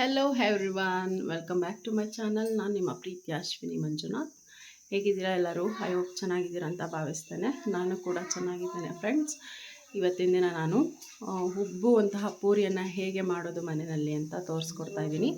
Hello everyone welcome back to my channel ನಾನು ನಿಮ್ಮ ಪ್ರೀತಿ ಅಶ್ವಿನಿ ಮಂಜುನಾಥ್. ಹೇಗಿದ್ದೀರಾ ಎಲ್ಲರೂ? ಐ ಹೋಪ್ ಚೆನ್ನಾಗಿದ್ದೀರಾ ಅಂತ ಭಾವಿಸ್ತೇನೆ. ನಾನು ಕೂಡ ಚೆನ್ನಾಗಿದ್ದೇನೆ ಫ್ರೆಂಡ್ಸ್ ಇವತ್ತಿನ ದಿನ ನಾನು ಹುಬ್ಬುವಂತಹ ಪೂರಿಯನ್ನು ಹೇಗೆ ಮಾಡೋದು ಮನೆಯಲ್ಲಿ ಅಂತ ತೋರಿಸ್ಕೊಡ್ತಾ ಇದ್ದೀನಿ.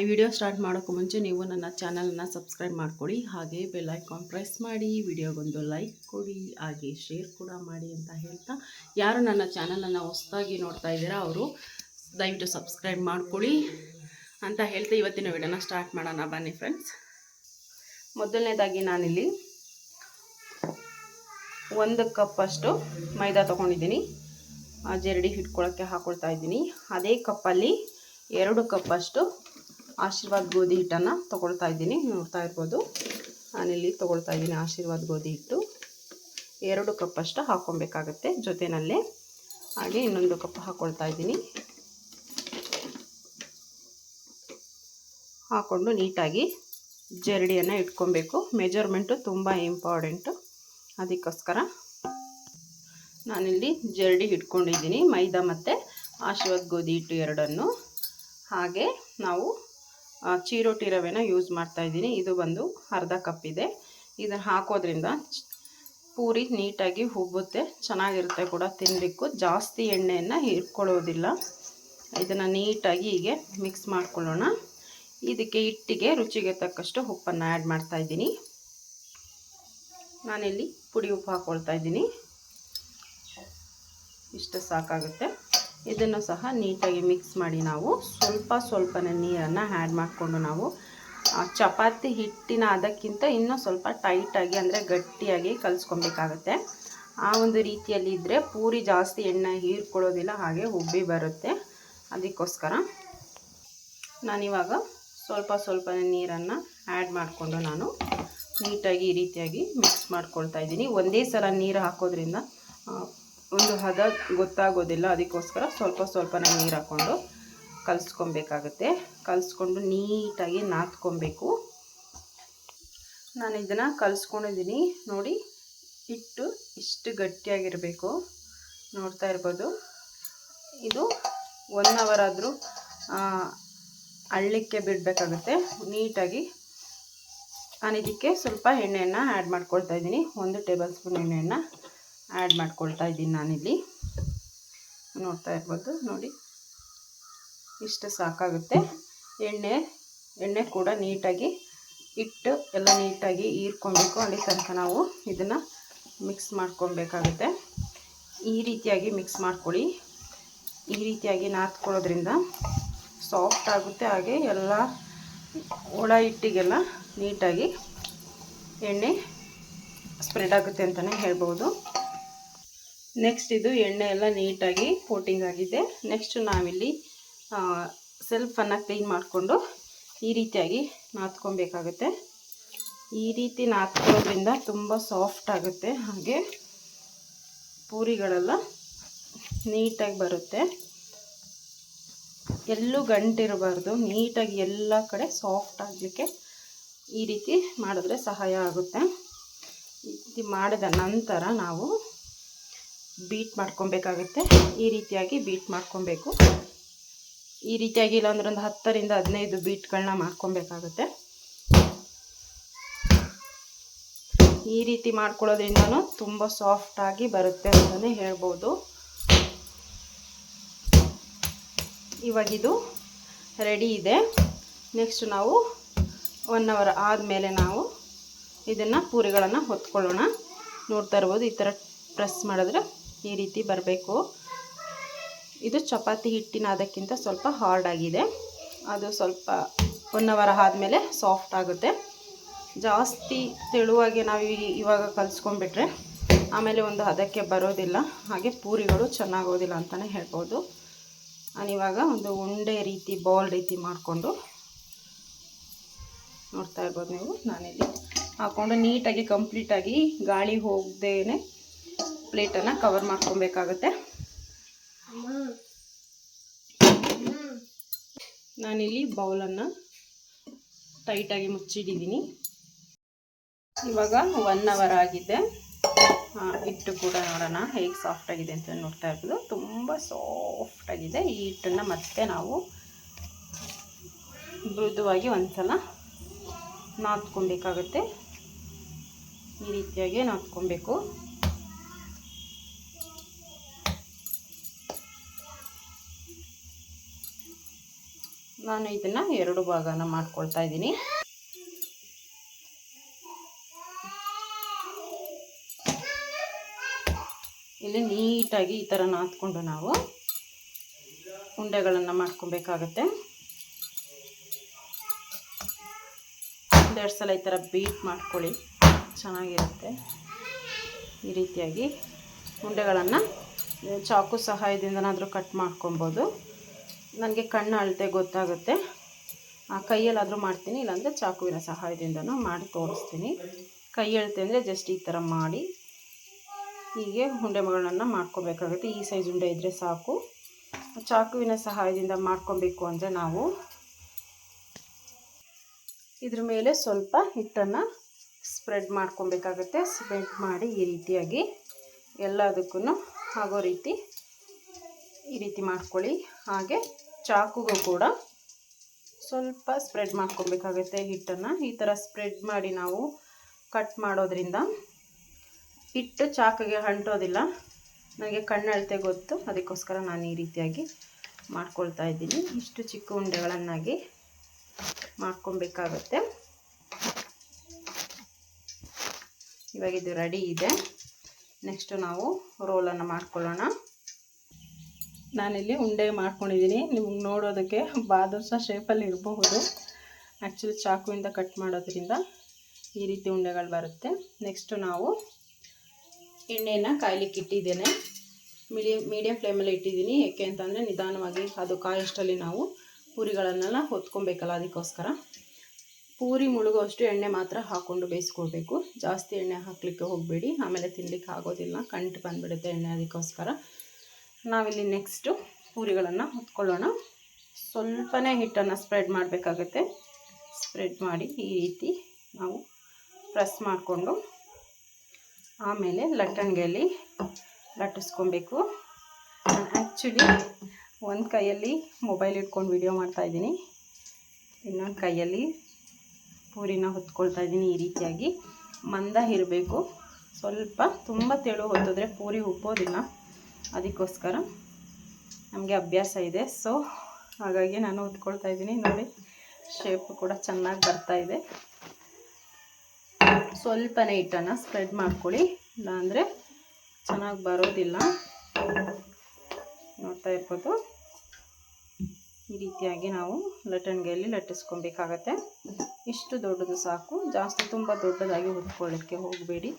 ಈ ವಿಡಿಯೋ ಸ್ಟಾರ್ಟ್ ಮಾಡೋಕ್ಕೂ ಮುಂಚೆ ನೀವು ನನ್ನ ಚಾನಲನ್ನು ಸಬ್ಸ್ಕ್ರೈಬ್ ಮಾಡ್ಕೊಳ್ಳಿ. ಹಾಗೆ ಬೆಲ್ ಐಕಾನ್ ಪ್ರೆಸ್ ಮಾಡಿ, ವಿಡಿಯೋಗೊಂದು ಲೈಕ್ ಕೊಡಿ, ಹಾಗೆ ಶೇರ್ ಕೂಡ ಮಾಡಿ ಅಂತ ಹೇಳ್ತಾ. ಯಾರು ನನ್ನ ಚಾನಲನ್ನು ಹೊಸದಾಗಿ ನೋಡ್ತಾ ಇದ್ದೀರಾ, ಅವರು ದಯವಿಟ್ಟು ಸಬ್ಸ್ಕ್ರೈಬ್ ಮಾಡ್ಕೊಳ್ಳಿ ಅಂತ ಹೇಳ್ತಾ ಇವತ್ತಿನ ವಿಡಿಯೋನ ಸ್ಟಾರ್ಟ್ ಮಾಡೋಣ. ಬನ್ನಿ ಫ್ರೆಂಡ್ಸ್ ಮೊದಲನೇದಾಗಿ ನಾನಿಲ್ಲಿ ಒಂದು ಕಪ್ಪಷ್ಟು ಮೈದಾ ತೊಗೊಂಡಿದ್ದೀನಿ. ಜರಡಿ ಹಿಡ್ಕೊಳ್ಳೋಕ್ಕೆ ಹಾಕೊಳ್ತಾ ಇದ್ದೀನಿ. ಅದೇ ಕಪ್ಪಲ್ಲಿ ಎರಡು ಕಪ್ಪಷ್ಟು ಆಶೀರ್ವಾದ ಗೋಧಿ ಹಿಟ್ಟನ್ನು ತೊಗೊಳ್ತಾ ಇದ್ದೀನಿ. ನೋಡ್ತಾ ಇರ್ಬೋದು. ನಾನಿಲ್ಲಿ ತೊಗೊಳ್ತಾ ಇದ್ದೀನಿ ಆಶೀರ್ವಾದ್ ಗೋಧಿ ಹಿಟ್ಟು. ಎರಡು ಕಪ್ಪಷ್ಟು ಹಾಕ್ಕೊಬೇಕಾಗತ್ತೆ ಜೊತೆಯಲ್ಲೇ ಹಾಗೆ ಇನ್ನೊಂದು ಕಪ್ ಹಾಕ್ಕೊಳ್ತಾ ಇದ್ದೀನಿ. ಹಾಕ್ಕೊಂಡು ನೀಟಾಗಿ ಜರಡಿಯನ್ನು ಇಟ್ಕೊಬೇಕು. ಮೆಜರ್ಮೆಂಟು ತುಂಬ ಇಂಪಾರ್ಟೆಂಟು. ಅದಕ್ಕೋಸ್ಕರ ನಾನಿಲ್ಲಿ ಜರಡಿ ಇಟ್ಕೊಂಡಿದ್ದೀನಿ. ಮೈದಾ ಮತ್ತು ಆಶೀರ್ವಾದ ಗೋಧಿ ಹಿಟ್ಟು ಎರಡನ್ನು. ಹಾಗೆ ನಾವು ಚೀರೋಟಿ ರವೆನ ಯೂಸ್ ಮಾಡ್ತಾಯಿದ್ದೀನಿ ಇದು ಬಂದು ಅರ್ಧ ಕಪ್ ಇದೆ. ಇದನ್ನು ಹಾಕೋದ್ರಿಂದ ಪೂರಿ ನೀಟಾಗಿ ಉಬ್ಬುತ್ತೆ ಚೆನ್ನಾಗಿರುತ್ತೆ ಕೂಡ ತಿನ್ನಲಿಕ್ಕೂ ಜಾಸ್ತಿ ಎಣ್ಣೆಯನ್ನು ಇಟ್ಕೊಳ್ಳೋದಿಲ್ಲ. ಇದನ್ನು ನೀಟಾಗಿ ಹೀಗೆ ಮಿಕ್ಸ್ ಮಾಡ್ಕೊಳ್ಳೋಣ. ಇದಕ್ಕೆ ಹಿಟ್ಟಿಗೆ ರುಚಿಗೆ ತಕ್ಕಷ್ಟು ಉಪ್ಪನ್ನು ಆ್ಯಡ್ ಮಾಡ್ತಾ ಇದ್ದೀನಿ. ನಾನಿಲ್ಲಿ ಪುಡಿ ಉಪ್ಪು ಹಾಕ್ಕೊಳ್ತಾ ಇದ್ದೀನಿ. ಇಷ್ಟು ಸಾಕಾಗುತ್ತೆ. ಇದನ್ನು ಸಹ ನೀಟಾಗಿ ಮಿಕ್ಸ್ ಮಾಡಿ ನಾವು ಸ್ವಲ್ಪ ಸ್ವಲ್ಪನೇ ನೀರನ್ನು ಆ್ಯಡ್ ಮಾಡಿಕೊಂಡು ನಾವು ಚಪಾತಿ ಹಿಟ್ಟಿನ ಅದಕ್ಕಿಂತ ಇನ್ನೂ ಸ್ವಲ್ಪ ಟೈಟಾಗಿ ಅಂದರೆ ಗಟ್ಟಿಯಾಗಿ ಕಲಿಸ್ಕೊಬೇಕಾಗತ್ತೆ ಆ ಒಂದು ರೀತಿಯಲ್ಲಿ ಇದ್ದರೆ ಪೂರಿ ಜಾಸ್ತಿ ಎಣ್ಣೆ ಹೀರ್ಕೊಳ್ಳೋದಿಲ್ಲ, ಹಾಗೆ ಉಬ್ಬಿ ಬರುತ್ತೆ. ಅದಕ್ಕೋಸ್ಕರ ನಾನಿವಾಗ ಸ್ವಲ್ಪ ಸ್ವಲ್ಪನೇ ನೀರನ್ನು ಆ್ಯಡ್ ಮಾಡಿಕೊಂಡು ನಾನು ನೀಟಾಗಿ ಈ ರೀತಿಯಾಗಿ ಮಿಕ್ಸ್ ಮಾಡ್ಕೊಳ್ತಾ ಇದ್ದೀನಿ. ಒಂದೇ ಸಲ ನೀರು ಹಾಕೋದ್ರಿಂದ ಒಂದು ಹದ ಗೊತ್ತಾಗೋದಿಲ್ಲ. ಅದಕ್ಕೋಸ್ಕರ ಸ್ವಲ್ಪ ಸ್ವಲ್ಪನೇ ನೀರು ಹಾಕ್ಕೊಂಡು ಕಲಿಸ್ಕೊಬೇಕಾಗತ್ತೆ. ಕಲಿಸ್ಕೊಂಡು ನೀಟಾಗಿ ನಾದ್ಕೊಬೇಕು. ನಾನು ಇದನ್ನು ಕಲಿಸ್ಕೊಂಡಿದ್ದೀನಿ. ನೋಡಿ, ಹಿಟ್ಟು ಇಷ್ಟು ಗಟ್ಟಿಯಾಗಿರಬೇಕು. ನೋಡ್ತಾ ಇರ್ಬೋದು. ಇದು ಒನ್ ಅವರ್ ಆದರೂ ಅಳ್ಳಿಕ್ಕೆ ಬಿಡಬೇಕಾಗುತ್ತೆ. ನೀಟಾಗಿ ನಾನು ಇದಕ್ಕೆ ಸ್ವಲ್ಪ ಎಣ್ಣೆಯನ್ನು ಆ್ಯಡ್ ಮಾಡ್ಕೊಳ್ತಾ ಇದ್ದೀನಿ. ಒಂದು ಟೇಬಲ್ ಸ್ಪೂನ್ ಎಣ್ಣೆಯನ್ನು ಆ್ಯಡ್ ಮಾಡ್ಕೊಳ್ತಾ ಇದ್ದೀನಿ ನಾನಿಲ್ಲಿ. ನೋಡ್ತಾ ಇರ್ಬೋದು, ನೋಡಿ. ಇಷ್ಟು ಸಾಕಾಗುತ್ತೆ. ಎಣ್ಣೆ ಎಣ್ಣೆ ಕೂಡ ನೀಟಾಗಿ ಇಟ್ಟು ಎಲ್ಲ ನೀಟಾಗಿ ಹೀರ್ಕೊಬೇಕು. ಅಲ್ಲಿ ತನಕ ನಾವು ಇದನ್ನು ಮಿಕ್ಸ್ ಮಾಡ್ಕೊಬೇಕಾಗುತ್ತೆ ಈ ರೀತಿಯಾಗಿ ಮಿಕ್ಸ್ ಮಾಡ್ಕೊಳ್ಳಿ. ಈ ರೀತಿಯಾಗಿ ನಾದ್ಕೊಳ್ಳೋದ್ರಿಂದ ಸಾಫ್ಟ್ ಆಗುತ್ತೆ. ಹಾಗೆ ಎಲ್ಲ ಒಳ ಹಿಟ್ಟಿಗೆಲ್ಲ ನೀಟಾಗಿ ಎಣ್ಣೆ ಸ್ಪ್ರೆಡ್ ಆಗುತ್ತೆ ಅಂತಲೇ ಹೇಳ್ಬೋದು. ನೆಕ್ಸ್ಟ್ ಇದು ಎಣ್ಣೆ ಎಲ್ಲ ನೀಟಾಗಿ ಕೋಟಿಂಗ್ ಆಗಿದೆ. ನೆಕ್ಸ್ಟ್ ನಾವಿಲ್ಲಿ ಸೆಲ್ಫನ್ನು ಕ್ಲೀನ್ ಮಾಡಿಕೊಂಡು ಈ ರೀತಿಯಾಗಿ ನಾದ್ಕೊಬೇಕಾಗುತ್ತೆ ಈ ರೀತಿ ನಾದ್ಕೊಳ್ಳೋದ್ರಿಂದ ತುಂಬ ಸಾಫ್ಟ್ ಆಗುತ್ತೆ. ಹಾಗೆ ಪೂರಿಗಳೆಲ್ಲ ನೀಟಾಗಿ ಬರುತ್ತೆ. ಎಲ್ಲೂ ಗಂಟಿರಬಾರ್ದು. ನೀಟಾಗಿ ಎಲ್ಲ ಕಡೆ ಸಾಫ್ಟ್ ಆಗಲಿಕ್ಕೆ ಈ ರೀತಿ ಮಾಡಿದ್ರೆ ಸಹಾಯ ಆಗುತ್ತೆ. ಈ ರೀತಿ ಮಾಡಿದ ನಂತರ ನಾವು ಬೀಟ್ ಮಾಡ್ಕೊಬೇಕಾಗುತ್ತೆ. ಈ ರೀತಿಯಾಗಿ ಬೀಟ್ ಮಾಡ್ಕೊಬೇಕು. ಈ ರೀತಿಯಾಗಿ ಇಲ್ಲಾಂದ್ರೆ ಒಂದು ಹತ್ತರಿಂದ ಹದಿನೈದು ಬೀಟ್ಗಳನ್ನ ಮಾಡ್ಕೊಬೇಕಾಗುತ್ತೆ. ಈ ರೀತಿ ಮಾಡ್ಕೊಳ್ಳೋದ್ರಿಂದ ತುಂಬ ಸಾಫ್ಟಾಗಿ ಬರುತ್ತೆ ಅಂತಲೇ ಹೇಳ್ಬೋದು. ಇವಾಗಿದು ರೆಡಿ ಇದೆ. ನೆಕ್ಸ್ಟ್ ನಾವು ಒನ್ ಅವರ್ ಆದಮೇಲೆ ನಾವು ಇದನ್ನು ಪೂರಿಗಳನ್ನು ಹೊತ್ಕೊಳ್ಳೋಣ. ನೋಡ್ತಾ ಇರ್ಬೋದು ಈ ಥರ ಪ್ರೆಸ್ ಮಾಡಿದ್ರೆ ಈ ರೀತಿ ಬರಬೇಕು. ಇದು ಚಪಾತಿ ಹಿಟ್ಟಿನ ಅದಕ್ಕಿಂತ ಸ್ವಲ್ಪ ಹಾರ್ಡ್ ಆಗಿದೆ. ಅದು ಸ್ವಲ್ಪ ಒನ್ ಅವರ್ ಆದಮೇಲೆ ಸಾಫ್ಟ್ ಆಗುತ್ತೆ. ಜಾಸ್ತಿ ತೆಳುವಾಗಿ ನಾವು ಇವಾಗ ಕಲಿಸ್ಕೊಂಡ್ಬಿಟ್ರೆ ಆಮೇಲೆ ಒಂದು ಹದಕ್ಕೆ ಬರೋದಿಲ್ಲ. ಹಾಗೆ ಪೂರಿಗಳು ಚೆನ್ನಾಗೋದಿಲ್ಲ ಅಂತಲೇ ಹೇಳ್ಬೋದು. ನಾನಿವಾಗ ಒಂದು ಉಂಡೆ ರೀತಿ, ಬಾಲ್ ರೀತಿ ಮಾಡಿಕೊಂಡು ನೋಡ್ತಾ ಇರ್ಬೋದು ನೀವು. ನಾನಿಲ್ಲಿ ಹಾಕ್ಕೊಂಡು ನೀಟಾಗಿ, ಕಂಪ್ಲೀಟಾಗಿ ಗಾಳಿ ಹೋಗದೇ ಪ್ಲೇಟನ್ನು ಕವರ್ ಮಾಡ್ಕೊಬೇಕಾಗತ್ತೆ. ನಾನಿಲ್ಲಿ ಬೌಲನ್ನು ಟೈಟಾಗಿ ಮುಚ್ಚಿಟ್ಟಿದ್ದೀನಿ. ಇವಾಗ ಒನ್ ಅವರ್ ಆಗಿದೆ. ಹಿಟ್ಟು ಕೂಡ ನೋಡೋಣ, ಹೇಗೆ ಸಾಫ್ಟ್ ಆಗಿದೆ ಅಂತ ನೋಡ್ತಾ ಇರ್ಬೋದು. ತುಂಬ ಸಾಫ್ಟ್ ಆಗಿದೆ. ಈ ಹಿಟ್ಟನ್ನು ಮತ್ತೆ ನಾವು ಮೃದುವಾಗಿ ಒಂದು ಸಲ ನಾದ್ಕೊಬೇಕಾಗತ್ತೆ. ಈ ರೀತಿಯಾಗಿ ನಾದ್ಕೊಬೇಕು. ನಾನು ಇದನ್ನು ಎರಡು ಭಾಗನ ಮಾಡ್ಕೊಳ್ತಾ ಇದ್ದೀನಿ. ಇಲ್ಲಿ ನೀಟಾಗಿ ಈ ಥರ ನಾದ್ಕೊಂಡು ನಾವು ಉಂಡೆಗಳನ್ನು ಮಾಡ್ಕೊಬೇಕಾಗತ್ತೆ. ಒಂದೆರಡು ಸಲ ಈ ಥರ ಬೀಟ್ ಮಾಡ್ಕೊಳ್ಳಿ. ಚೆನ್ನಾಗಿರುತ್ತೆ. ಈ ರೀತಿಯಾಗಿ ಉಂಡೆಗಳನ್ನು ಚಾಕು ಸಹಾಯದಿಂದನಾದರೂ ಕಟ್ ಮಾಡ್ಕೊಬೋದು. ನನಗೆ ಕಣ್ಣು ಅಳತೆ ಗೊತ್ತಾಗುತ್ತೆ. ಆ ಕೈಯಲ್ಲಾದರೂ ಮಾಡ್ತೀನಿ, ಇಲ್ಲಾಂದರೆ ಚಾಕುವಿನ ಸಹಾಯದಿಂದನೂ ಮಾಡಿ ತೋರಿಸ್ತೀನಿ. ಕೈ ಅಳತೆ ಅಂದರೆ ಜಸ್ಟ್ ಈ ಥರ ಮಾಡಿ ಹೀಗೆ ಉಂಡೆಗಳನ್ನು ಮಾಡ್ಕೋಬೇಕಾಗುತ್ತೆ. ಈ ಸೈಜ್ ಉಂಡೆ ಇದ್ದರೆ ಸಾಕು. ಚಾಕುವಿನ ಸಹಾಯದಿಂದ ಮಾಡ್ಕೊಬೇಕು ಅಂದರೆ ನಾವು ಇದ್ರ ಮೇಲೆ ಸ್ವಲ್ಪ ಹಿಟ್ಟನ್ನು ಸ್ಪ್ರೆಡ್ ಮಾಡ್ಕೊಬೇಕಾಗುತ್ತೆ. ಸ್ಪ್ರೆಡ್ ಮಾಡಿ ಈ ರೀತಿಯಾಗಿ ಎಲ್ಲದಕ್ಕೂ ಆಗೋ ರೀತಿ ಈ ರೀತಿ ಮಾಡ್ಕೊಳ್ಳಿ. ಹಾಗೆ ಚಾಕುಗೂ ಕೂಡ ಸ್ವಲ್ಪ ಸ್ಪ್ರೆಡ್ ಮಾಡ್ಕೊಬೇಕಾಗುತ್ತೆ ಹಿಟ್ಟನ್ನು. ಈ ಥರ ಸ್ಪ್ರೆಡ್ ಮಾಡಿ ನಾವು ಕಟ್ ಮಾಡೋದ್ರಿಂದ ಹಿಟ್ಟು ಚಾಕಿಗೆ ಅಂಟೋದಿಲ್ಲ. ನನಗೆ ಕಣ್ಣಳತೆ ಗೊತ್ತು. ಅದಕ್ಕೋಸ್ಕರ ನಾನು ಈ ರೀತಿಯಾಗಿ ಮಾಡ್ಕೊಳ್ತಾ ಇದ್ದೀನಿ. ಇಷ್ಟು ಚಿಕ್ಕ ಉಂಡೆಗಳನ್ನಾಗಿ ಮಾಡ್ಕೊಬೇಕಾಗತ್ತೆ. ಇವಾಗ ಇದು ರೆಡಿ ಇದೆ. ನೆಕ್ಸ್ಟು ನಾವು ರೋಲನ್ನು ಮಾಡ್ಕೊಳ್ಳೋಣ. ನಾನಿಲ್ಲಿ ಉಂಡೆ ಮಾಡ್ಕೊಂಡಿದ್ದೀನಿ. ನಿಮ್ಗೆ ನೋಡೋದಕ್ಕೆ ಬಾದುಷ ಶೇಪಲ್ಲಿ ಇರಬಹುದು. ಆ್ಯಕ್ಚುಲಿ ಚಾಕುವಿಂದ ಕಟ್ ಮಾಡೋದ್ರಿಂದ ಈ ರೀತಿ ಉಂಡೆಗಳು ಬರುತ್ತೆ. ನೆಕ್ಸ್ಟು ನಾವು ಎಣ್ಣೆನ ಕಾಯ್ಲಿಕ್ಕೆ ಇಟ್ಟಿದ್ದೇನೆ. ಮೀಡಿಯಮ್ ಮೀಡಿಯಂ ಫ್ಲೇಮಲ್ಲಿ ಇಟ್ಟಿದ್ದೀನಿ. ಏಕೆ ಅಂತಂದರೆ ನಿಧಾನವಾಗಿ ಅದು ಕಾಯಷ್ಟಲ್ಲಿ ನಾವು ಪೂರಿಗಳನ್ನೆಲ್ಲ ಹೊತ್ಕೊಬೇಕಲ್ಲ ಅದಕ್ಕೋಸ್ಕರ. ಪೂರಿ ಮುಳುಗುವಷ್ಟು ಎಣ್ಣೆ ಮಾತ್ರ ಹಾಕ್ಕೊಂಡು ಬೇಯಿಸ್ಕೊಳ್ಬೇಕು. ಜಾಸ್ತಿ ಎಣ್ಣೆ ಹಾಕಲಿಕ್ಕೆ ಹೋಗಬೇಡಿ. ಆಮೇಲೆ ತಿನ್ನಲಿಕ್ಕೆ ಆಗೋದಿಲ್ಲ. ಕಂಟು ಬಂದುಬಿಡುತ್ತೆ ಎಣ್ಣೆ ಅದಕ್ಕೋಸ್ಕರ. ನಾವಿಲ್ಲಿ ನೆಕ್ಸ್ಟು ಪೂರಿಗಳನ್ನು ಹೊತ್ಕೊಳ್ಳೋಣ. ಸ್ವಲ್ಪನೇ ಹಿಟ್ಟನ್ನು ಸ್ಪ್ರೆಡ್ ಮಾಡಬೇಕಾಗತ್ತೆ. ಸ್ಪ್ರೆಡ್ ಮಾಡಿ ಈ ರೀತಿ ನಾವು ಪ್ರೆಸ್ ಮಾಡಿಕೊಂಡು ಆಮೇಲೆ ಲಟ್ಟಣಿಗೆಯಲ್ಲಿ ಲಟ್ಟಿಸ್ಕೊಬೇಕು. ಆ್ಯಕ್ಚುಲಿ ಒಂದು ಕೈಯಲ್ಲಿ ಮೊಬೈಲ್ ಇಟ್ಕೊಂಡು ವಿಡಿಯೋ ಮಾಡ್ತಾಯಿದ್ದೀನಿ ಇನ್ನೊಂದು ಕೈಯಲ್ಲಿ ಪೂರಿನ ಹೊತ್ಕೊಳ್ತಾ ಇದ್ದೀನಿ ಈ ರೀತಿಯಾಗಿ. ಮಂದ ಇರಬೇಕು. ಸ್ವಲ್ಪ ತುಂಬ ತೆಳು ಹೊತ್ತಿದ್ರೆ ಪೂರಿ ಉಪ್ಪೋದಿಲ್ಲ. ಅದಕ್ಕೋಸ್ಕರ ನಮಗೆ ಅಭ್ಯಾಸ ಇದೆ. ಸೊ ಹಾಗಾಗಿ ನಾನು ಹೊತ್ಕೊಳ್ತಾ ಇದ್ದೀನಿ. ನೋಡಿ ಶೇಪ್ ಕೂಡ ಚೆನ್ನಾಗಿ ಬರ್ತಾ ಇದೆ. ಸ್ವಲ್ಪನೇ ಹಿಟ್ಟನ್ನು ಸ್ಪ್ರೆಡ್ ಮಾಡ್ಕೊಳ್ಳಿ. ಇಲ್ಲಾಂದರೆ ಚೆನ್ನಾಗಿ ಬರೋದಿಲ್ಲ. ನೋಡ್ತಾ ಇರ್ಬೋದು. ಈ ರೀತಿಯಾಗಿ ನಾವು ಲಟ್ಟಣಿಗೆಯಲ್ಲಿ ಲಟ್ಟಿಸ್ಕೊಬೇಕಾಗತ್ತೆ. ಇಷ್ಟು ದೊಡ್ಡದು ಸಾಕು. ಜಾಸ್ತಿ ತುಂಬ ದೊಡ್ಡದಾಗಿ ಹುರ್ಕೊಳ್ಳೋಕ್ಕೆ ಹೋಗಬೇಡಿ.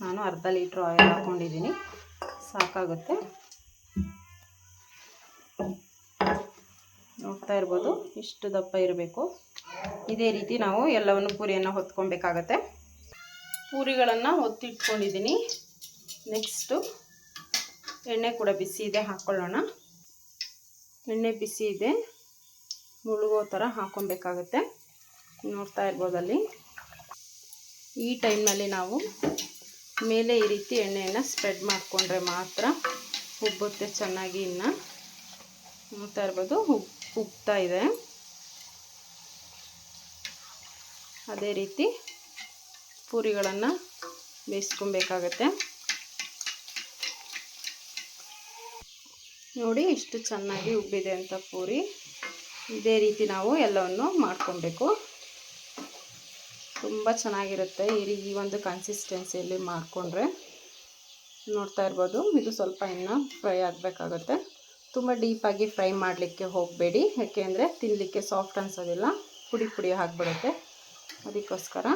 ನಾನು ಅರ್ಧ ಲೀಟ್ರ್ ಆಯಿಲ್ ಹಾಕ್ಕೊಂಡಿದ್ದೀನಿ ಸಾಕಾಗುತ್ತೆ. ನೋಡ್ತಾ ಇರ್ಬೋದು. ಇಷ್ಟು ದಪ್ಪ ಇರಬೇಕು. ಇದೇ ರೀತಿ ನಾವು ಎಲ್ಲವನ್ನು ಪೂರಿಯನ್ನು ಹೊತ್ಕೊಬೇಕಾಗತ್ತೆ. ಪೂರಿಗಳನ್ನು ಹೊತ್ತಿಟ್ಕೊಂಡಿದ್ದೀನಿ ನೆಕ್ಸ್ಟು ಎಣ್ಣೆ ಕೂಡ ಬಿಸಿ ಇದೆ ಹಾಕ್ಕೊಳ್ಳೋಣ ಎಣ್ಣೆ ಬಿಸಿ ಇದೆ. ಮುಳುಗೋ ಥರ ಹಾಕ್ಕೊಬೇಕಾಗತ್ತೆ ನೋಡ್ತಾ ಇರ್ಬೋದಲ್ಲಿ ಈ ಟೈಮ್ನಲ್ಲಿ ನಾವು ಮೇಲೆ ಈ ರೀತಿ ಎಣ್ಣೆಯನ್ನು ಸ್ಪ್ರೆಡ್ ಮಾಡಿಕೊಂಡ್ರೆ ಮಾತ್ರ ಉಬ್ಬುತ್ತೆ ಚೆನ್ನಾಗಿ ಇನ್ನು. ನೋಡ್ತಾ ಇರ್ಬೋದು ಉಬ್, ಉಬ್ತಾ ಇದೆ. ಅದೇ ರೀತಿ ಪೂರಿಗಳನ್ನು ಬೇಯಿಸ್ಕೊಬೇಕಾಗತ್ತೆ. ನೋಡಿ ಇಷ್ಟು ಚೆನ್ನಾಗಿ ಉಬ್ಬಿದೆ ಅಂತ ಪೂರಿ. ಇದೇ ರೀತಿ ನಾವು ಎಲ್ಲವನ್ನು ಮಾಡ್ಕೊಬೇಕು. ತುಂಬ ಚೆನ್ನಾಗಿರುತ್ತೆ ಈ ಈ ಒಂದು ಕನ್ಸಿಸ್ಟೆನ್ಸಿಯಲ್ಲಿ ಮಾಡಿಕೊಂಡ್ರೆ. ನೋಡ್ತಾ ಇರ್ಬೋದು, ಇದು ಸ್ವಲ್ಪ ಇನ್ನೂ ಫ್ರೈ ಆಗಬೇಕಾಗತ್ತೆ. ತುಂಬ ಡೀಪಾಗಿ ಫ್ರೈ ಮಾಡಲಿಕ್ಕೆ ಹೋಗಬೇಡಿ, ಯಾಕೆಂದರೆ ತಿನ್ನಲಿಕ್ಕೆ ಸಾಫ್ಟ್ ಅನ್ಸೋದಿಲ್ಲ, ಪುಡಿ ಪುಡಿ ಆಗಿಬಿಡುತ್ತೆ. ಅದಕ್ಕೋಸ್ಕರ.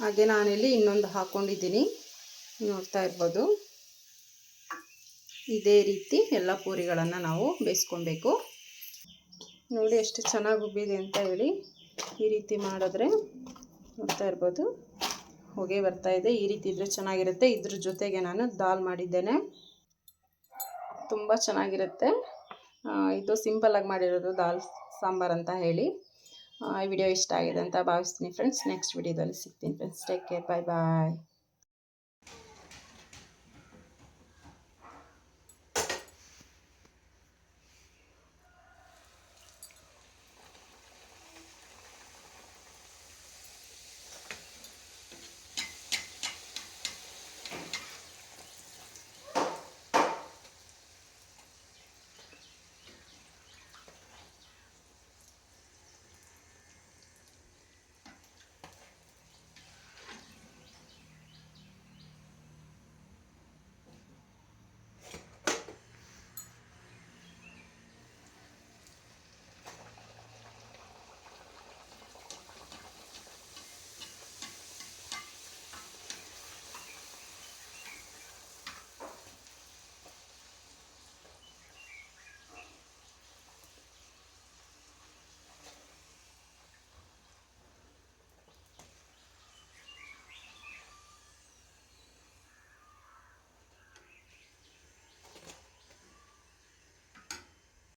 ಹಾಗೆ ನಾನಿಲ್ಲಿ ಇನ್ನೊಂದು ಹಾಕ್ಕೊಂಡಿದ್ದೀನಿ ನೋಡ್ತಾ ಇರ್ಬೋದು. ಇದೇ ರೀತಿ ಎಲ್ಲ ಪೂರಿಗಳನ್ನು ನಾವು ಬೇಯಿಸ್ಕೊಬೇಕು. ನೋಡಿ ಎಷ್ಟು ಚೆನ್ನಾಗಿ ಉಬ್ಬಿದೆ ಅಂತ ಹೇಳಿ. ಈ ರೀತಿ ಮಾಡಿದ್ರೆ ನೋಡ್ತಾ ಇರ್ಬೋದು. ಹೊಗೆ ಬರ್ತಾ ಇದೆ. ಈ ರೀತಿ ಇದ್ರೆ ಚೆನ್ನಾಗಿರುತ್ತೆ. ಇದ್ರ ಜೊತೆಗೆ ನಾನು ದಾಲ್ ಮಾಡಿದ್ದೇನೆ. ತುಂಬ ಚೆನ್ನಾಗಿರುತ್ತೆ. ಇದು ಸಿಂಪಲ್ಲಾಗಿ ಮಾಡಿರೋದು ದಾಲ್ ಸಾಂಬಾರು ಅಂತ ಹೇಳಿ. ಈ ವಿಡಿಯೋ ಇಷ್ಟ ಆಗಿದೆ ಅಂತ ಭಾವಿಸ್ತೀನಿ ಫ್ರೆಂಡ್ಸ್ ನೆಕ್ಸ್ಟ್ ವಿಡಿಯೋದಲ್ಲಿ ಸಿಗ್ತೀನಿ friends take care bye bye